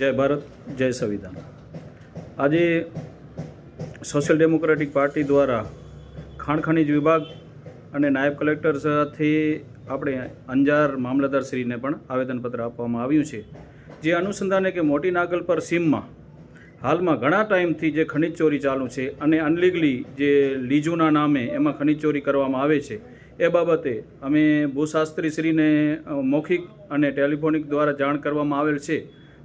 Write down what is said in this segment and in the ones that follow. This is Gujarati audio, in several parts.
જય ભારત, જય સંવિધાન. આજે સોશિયલ ડેમોક્રેટિક પાર્ટી દ્વારા ખાણ ખનીજ વિભાગ અને નાયબ કલેક્ટર સાથે આપણે અંજાર મામલતદારશ્રીને પણ આવેદનપત્ર આપવામાં આવ્યું છે. જે અનુસંધાને કે મોટી નાગલ પર સીમમાં, હાલમાં ઘણા ટાઈમથી જે ખનિજ ચોરી ચાલુ છે અને અનલીગલી જે લીજુના નામે એમાં ખનિજ ચોરી કરવામાં આવે છે, એ બાબતે અમે ભૂશાસ્ત્રીશ્રીને શ્રીને મૌખિક અને ટેલિફોનિક દ્વારા જાણ કરવામાં આવેલ છે.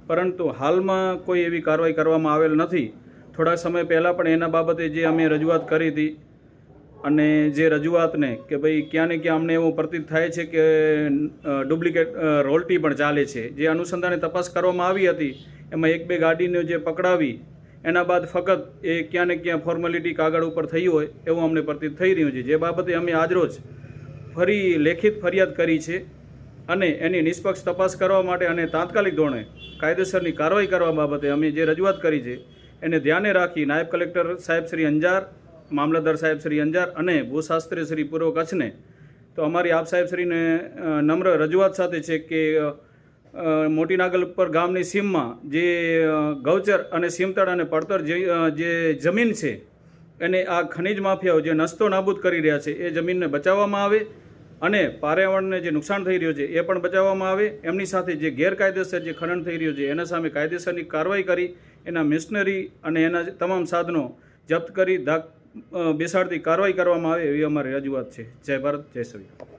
પરંતુ હાલમાં કોઈ એવી કાર્યવાહી કરવામાં આવેલ નથી. થોડા સમય પહેલાં પણ એના બાબતે જે અમે રજૂઆત કરી હતી અને જે રજૂઆતને કે ભાઈ ક્યાં ને ક્યાં અમને એવું પ્રતીત થાય છે કે ડુપ્લિકેટ રોલટી પણ ચાલે છે. જે અનુસંધાને તપાસ કરવામાં આવી હતી, એમાં એક બે ગાડીને જે પકડાવી, એના બાદ ફક્ત એ ક્યાં ને ક્યાં ફોર્મેલિટી કાગળ ઉપર થઈ હોય એવું અમને પ્રતીત થઈ રહ્યું છે. જે બાબતે અમે આજરોજ ફરી લેખિત ફરિયાદ કરી છે. અને એની નિષ્પક્ષ તપાસ કરવા માટે અને તાત્કાલિક ધોરણે કાયદેસરની કાર્યવાહી કરવા બાબતે અમે જે રજૂઆત કરી છે, એને ધ્યાને રાખી નાયબ કલેક્ટર સાહેબ શ્રી અંજાર, મામલતદાર સાહેબ શ્રી અંજાર અને ભૂશાસ્ત્રી શ્રી પૂર્વ કચ્છને, તો અમારી આપ સાહેબ શ્રીને નમ્ર રજૂઆત સાથે છે કે મોટી નાગલ પર ગામની સીમમાં જે ગૌચર અને સીમતળ અને પડતર જે જમીન છે, એને આ ખનિજ માફિયાઓ જે નસ્તો નાબૂદ કરી રહ્યા છે, એ જમીનને બચાવવામાં આવે અને પર્યાવરણને જે નુકસાન થઈ રહ્યું છે, એ પણ બચાવવામાં આવે. એમની સાથે જે ગેરકાયદેસર જે ખનન થઈ રહ્યું છે, એના સામે કાયદેસરની કાર્યવાહી કરી, એના મિશનરી અને એના તમામ સાધનો જપ્ત કરી, ધાક બેસાડતી કાર્યવાહી કરવામાં આવે એવી અમારી રજૂઆત છે. જય ભારત, જય સંવિધાન